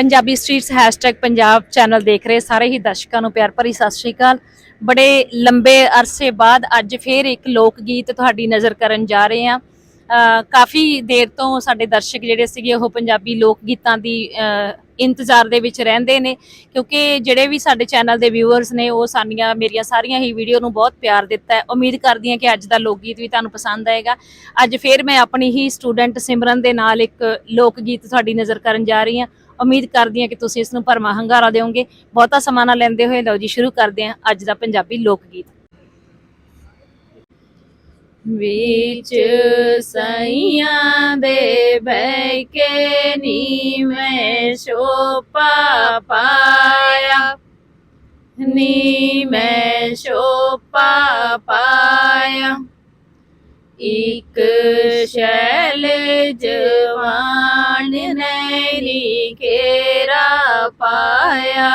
Punjabi streets hashtag #Punjab channel ਦੇਖ ਰਹੇ ਸਾਰੇ ਹੀ ਦਰਸ਼ਕਾਂ ਨੂੰ ਪਿਆਰ ਭਰੀ ਸਤਿ ਸ਼੍ਰੀ ਅਕਾਲ। ਬੜੇ ਲੰਬੇ ਅਰਸੇ ਬਾਅਦ ਅੱਜ ਫੇਰ ਇੱਕ ਲੋਕ ਗੀਤ ਤੁਹਾਡੀ ਨਜ਼ਰ ਕਰਨ ਜਾ ਰਹੇ ਹਾਂ। ਕਾਫੀ ਦੇਰ ਤੋਂ ਸਾਡੇ ਦਰਸ਼ਕ ਜਿਹੜੇ ਸੀਗੇ ਉਹ ਪੰਜਾਬੀ ਲੋਕ ਗੀਤਾਂ ਦੀ ਇੰਤਜ਼ਾਰ ਦੇ ਵਿੱਚ ਰਹਿੰਦੇ ਨੇ ਕਿਉਂਕਿ ਜਿਹੜੇ ਵੀ ਸਾਡੇ ਚੈਨਲ ਦੇ ਵਿਊਅਰਸ ਨੇ ਉਹ ਸਾਡੀਆਂ ਮੇਰੀਆਂ ਸਾਰੀਆਂ ਹੀ ਵੀਡੀਓ ਨੂੰ ਬਹੁਤ ਪਿਆਰ ਦਿੱਤਾ ਹੈ। ਉਮੀਦ ਕਰਦੀ ਹਾਂ ਕਿ ਅੱਜ ਦਾ ਲੋਕ ਗੀਤ ਵੀ ਤੁਹਾਨੂੰ ਪਸੰਦ ਆਏਗਾ। ਅੱਜ ਫੇਰ ਮੈਂ ਆਪਣੀ ਹੀ ਸਟੂਡੈਂਟ ਸਿਮਰਨ ਦੇ ਨਾਲ ਇੱਕ ਲੋਕ ਗੀਤ ਤੁਹਾਡੀ ਨਜ਼ਰ ਕਰਨ ਜਾ ਰਹੀ ਹਾਂ। ਉਮੀਦ ਕਰਦੀ ਹਾਂ ਕਿ ਤੁਸੀਂ ਇਸ ਨੂੰ ਭਰਮਾ ਹੰਗਾਰਾ ਦਿਓਗੇ। ਬਹੁਤਾ ਸਮਾਂ ਨਾ ਲੈਂਦੇ ਹੋਏ ਲਓ ਜੀ, ਸ਼ੁਰੂ ਕਰਦੇ ਹਾਂ ਅੱਜ ਦਾ ਪੰਜਾਬੀ ਲੋਕ ਗੀਤ। ਵਿੱਚ ਸਈਆਂ ਦੇ ਬਹਿ ਕੇ ਨੀ ਮੈਂ ਸ਼ੋਪਾ ਪਾਇਆ। ਨੀ ਮੈਂ ਸ਼ੋਪਾ ਪਾਇਆ। ਇੱਕ ਸ਼ੈਲ ਜਵਾਨ ਪਾਇਆ।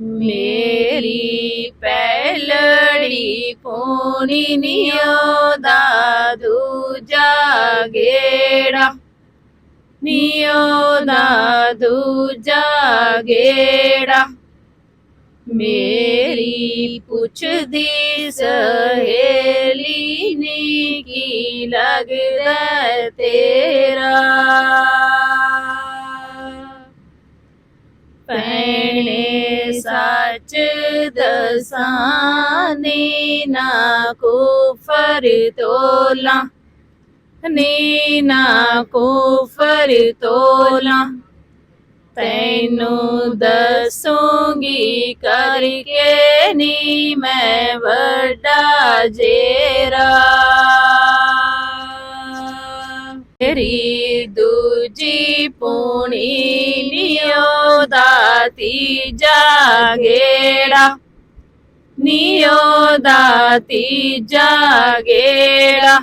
ਮੇਰੀ ਪਹਿਲੜੀ ਪੋਣੀ ਨਿਉ ਦਾ ਦੂਜਾ ਗੇੜਾ। ਨਿਉ ਦਾ ਦੂਜਾ ਗੇੜਾ। ਮੇਰੀ ਪੁੱਛਦੀ, ਸਹੇਲੀ ਨੀ ਕੀ ਲੱਗਦਾ ਤੇਰਾ? ਪੈਣੇ ਸੱਚ ਦਸਾਨੀ ਨਾ ਕੁਫਰ ਤੋਲਾ, ਨੀ ਨਾ ਕੁਫਰ ਤੋਲਾ। ਤੈਨੂੰ ਦੱਸੂਗੀ ਕਰਕੇ ਨੀ ਮੈਂ ਵੱਡਾ ਜੇਰਾ। ਤੇਰੀ ਦੂਜੀ ਪੂਣੀ ਨਿਉ ਦਾ ਤੀਜਾ ਗੇੜਾ। ਨਿਉ ਦਾ ਤੀਜਾ ਗੇੜਾ।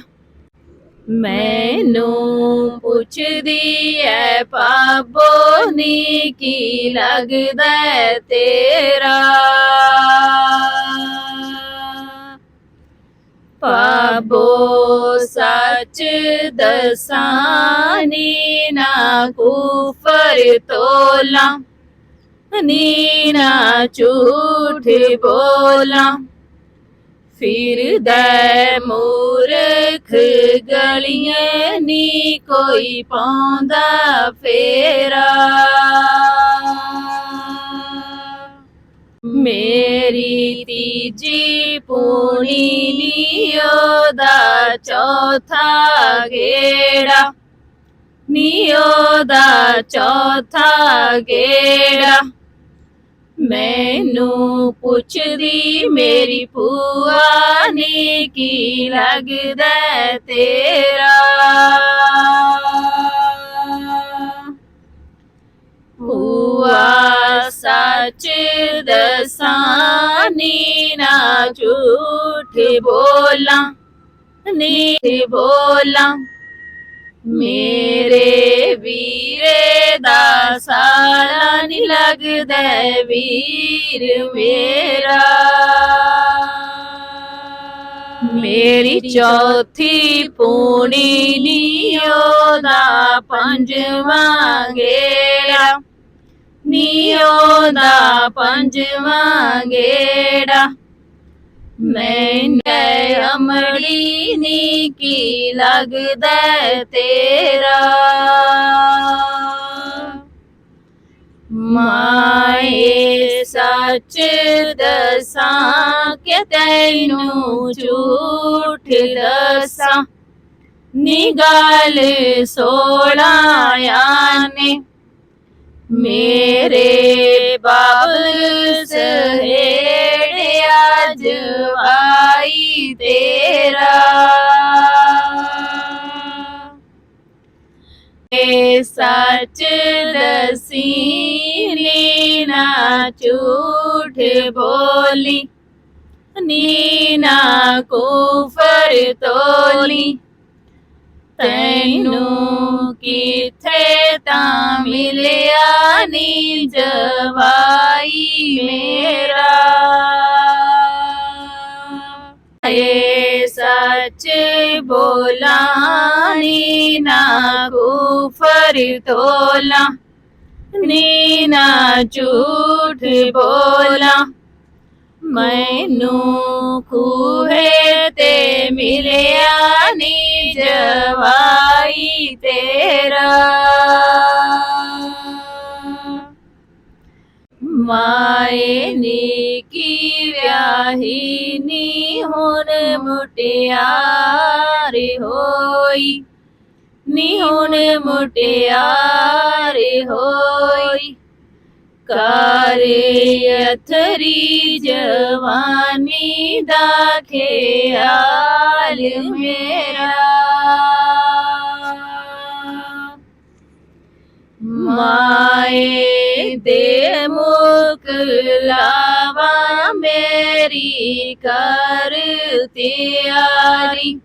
ਮੈਨੂੰ ਪੁੱਛਦੀ ਐ ਪਾਬੋ ਨੀ ਕੀ ਲੱਗਦਾ ਤੇਰਾ? ਪਾਬੋ ਸੱਚ ਦਸਾਨੀ ਨਾ ਕੁਫਰ ਤੋਲਾ, ਨੀ ਨਾ ਝੂਠ ਬੋਲਾ। ਫਿਰਦਾ ਮੂਰਖ ਗਲੀਆਂ ਨੀ ਕੋਈ ਪਾਉਂਦਾ ਫੇਰਾ ਮੇਰੀ ਤੀਜੀ ਪੂਣੀ ਨੀਓ ਦਾ ਚੌਥਾ ਗੇੜਾ ਨੀਓ ਦਾ ਚੌਥਾ ਗੇੜਾ ਮੈਨੂੰ ਪੁੱਛਦੀ ਮੇਰੀ ਭੂਆ ਨੀ ਕੀ ਲੱਗਦਾ ਹੈ ਤੇਰਾ। ਭੂਆ ਸੱਚ ਦਸਾਨੀ ਨਾ ਝੂਠ ਬੋਲਾਂ, ਨੀ ਬੋਲਾਂ। ਮੇਰੇ ਵੀਰੇ ਦਾ ਸਾਲਾ ਨੀ ਲੱਗਦਾ ਵੀਰ ਮੇਰਾ। ਮੇਰੀ ਚੌਥੀ ਪੂਣੀ ਨੀਓ ਦਾ ਪੰਜਵਾਂ ਗੇੜਾ ਨੀਓ ਦਾ ਪੰਜਵਾਂ ਗੇੜਾ ਮੈਂ ਅਮੜੀ ਨੀ ਕੀ ਲੱਗਦਾ ਤੇਰਾ। ਮਾਏ ਸੱਚ ਦਸਾਂ ਕਿ ਤੈਨੂੰ ਝੂਠ ਦਸਾਂ ਨਿਗਾਲ ਸੋਲਾਇਆ ਨੇ ਮੇਰੇ ਬਾਬਲ ਸਹੇੜਿਆ ਜਵਾਈ ਤੇਰਾ ਏ ਸੱਚ ਦਸੀ ਨੀ ਨਾ ਝੂਠ ਬੋਲੀ ਨੀਨਾ ਕੁਫਰ ਤੋਲੀ। ਤੈਨੂੰ ਕਿਥੇ ਤਾਂ ਮਿਲਿਆ ਨੀ ਜਵਾਈ ਮੇਰਾ? ਏ ਸੱਚ ਸੱਚ ਬੋਲਾਂ ਨੀ ਨਾ ਕੁਫਰ ਤੋਲਾਂ ਝੂਠ ਬੋਲਾਂ। ਮੈਨੂੰ ਖੂਹੇ ਤੇ ਮਿਲਿਆ ਨੀ ਜਵਾਈ ਤੇਰਾ। ਮਾਏ ਨੀ ਕੀ ਵਿਆਹੀ ਨੀ ਹੁਣ ਮੁਟਿਆਰ ਹੋਈ। ਨੀ ਹੁਣ ਮੁਟਿਆਰ ਹੋਈ। ਕਰ ਅਥਰੀ ਜਵਾਨੀ ਦਾ ਖਿਆਲ ਮੇਰਾ। ਮਾਏ ਦੇ ਮੁਖ ਲਾਵਾ ਮੇਰੀ ਕਰ ਤਿਆਰੀ।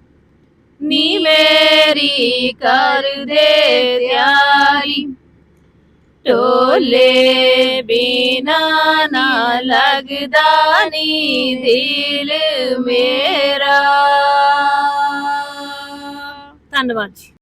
ਨੀ ਮੇਰੀ ਕਰ ਦੇ ਤਿਆਰੀ। ਢੋਲੇ ਬਿਨਾ ਨਾ ਲੱਗਦਾ ਨੀ ਦਿਲ ਮੇਰਾ। ਧੰਨਵਾਦ ਜੀ।